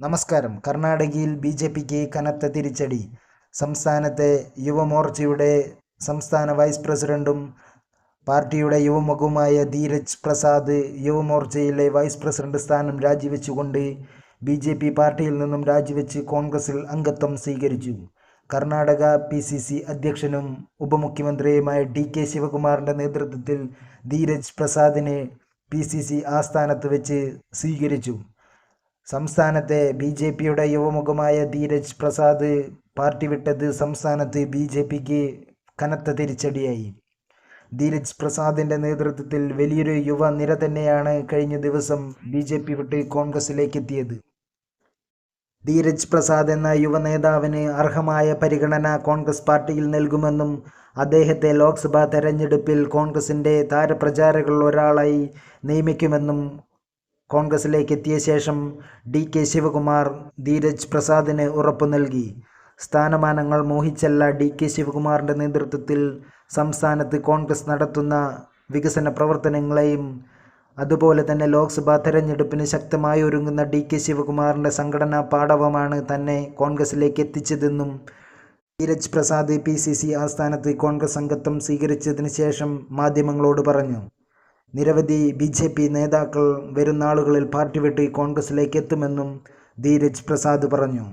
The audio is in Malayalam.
നമസ്കാരം. കർണാടകയിൽ ബി ജെ പിക്ക് കനത്ത തിരിച്ചടി. സംസ്ഥാനത്തെ യുവമോർച്ചയുടെ സംസ്ഥാന വൈസ് പ്രസിഡന്റും പാർട്ടിയുടെ യുവമുഖവുമായ ധീരജ് പ്രസാദ് യുവമോർച്ചയിലെ വൈസ് പ്രസിഡന്റ് സ്ഥാനം രാജിവെച്ചുകൊണ്ട് ബി ജെ പി പാർട്ടിയിൽ നിന്നും രാജിവെച്ച് കോൺഗ്രസിൽ അംഗത്വം സ്വീകരിച്ചു. കർണാടക പി സി സി അധ്യക്ഷനും ഉപമുഖ്യമന്ത്രിയുമായ ഡി കെ ശിവകുമാറിന്റെ നേതൃത്വത്തിൽ ധീരജ് പ്രസാദിനെ പി സി സി ആസ്ഥാനത്ത് വെച്ച് സ്വീകരിച്ചു. സംസ്ഥാനത്തെ ബി ജെ പിയുടെ യുവമുഖമായ ധീരജ് പ്രസാദ് പാർട്ടി വിട്ടത് സംസ്ഥാനത്ത് ബി ജെ പിക്ക് കനത്ത തിരിച്ചടിയായി. ധീരജ് പ്രസാദിന്റെ നേതൃത്വത്തിൽ വലിയൊരു യുവനിര തന്നെയാണ് കഴിഞ്ഞ ദിവസം ബി ജെ പി വിട്ട് കോൺഗ്രസിലേക്ക് എത്തിയത് ധീരജ് പ്രസാദ് എന്ന യുവ നേതാവിന് അർഹമായ പരിഗണന കോൺഗ്രസ് പാർട്ടിയിൽ നൽകുമെന്നും അദ്ദേഹത്തെ ലോക്സഭാ തെരഞ്ഞെടുപ്പിൽ കോൺഗ്രസിന്റെ താരപ്രചാരകളിൽ ഒരാളായി നിയമിക്കുമെന്നും കോൺഗ്രസിലേക്ക് എത്തിയ ശേഷം ഡി കെ ശിവകുമാർ ധീരജ് പ്രസാദിന് ഉറപ്പു നൽകി. സ്ഥാനമാനങ്ങൾ മോഹിച്ചല്ല ഡി കെ ശിവകുമാറിന്റെ നേതൃത്വത്തിൽ സംസ്ഥാനത്ത് കോൺഗ്രസ് നടത്തുന്ന വികസന പ്രവർത്തനങ്ങളെയും അതുപോലെ തന്നെ ലോക്സഭാ തെരഞ്ഞെടുപ്പിന് ശക്തമായി ഒരുങ്ങുന്ന ഡി കെ ശിവകുമാറിന്റെ സംഘടനാ പാടവമാണ് തന്നെ കോൺഗ്രസിലേക്ക് എത്തിച്ചതെന്നും Dheeraj Prasad P C C ആസ്ഥാനത്ത് കോൺഗ്രസ് അംഗത്വം സ്വീകരിച്ചതിന് ശേഷം മാധ്യമങ്ങളോട് പറഞ്ഞു. നിരവധി ബി ജെ പി നേതാക്കൾ വരും നാളുകളിൽ പാർട്ടി വിട്ട് കോൺഗ്രസിലേക്ക് എത്തുമെന്നും ധീരജ് പ്രസാദ് പറഞ്ഞു.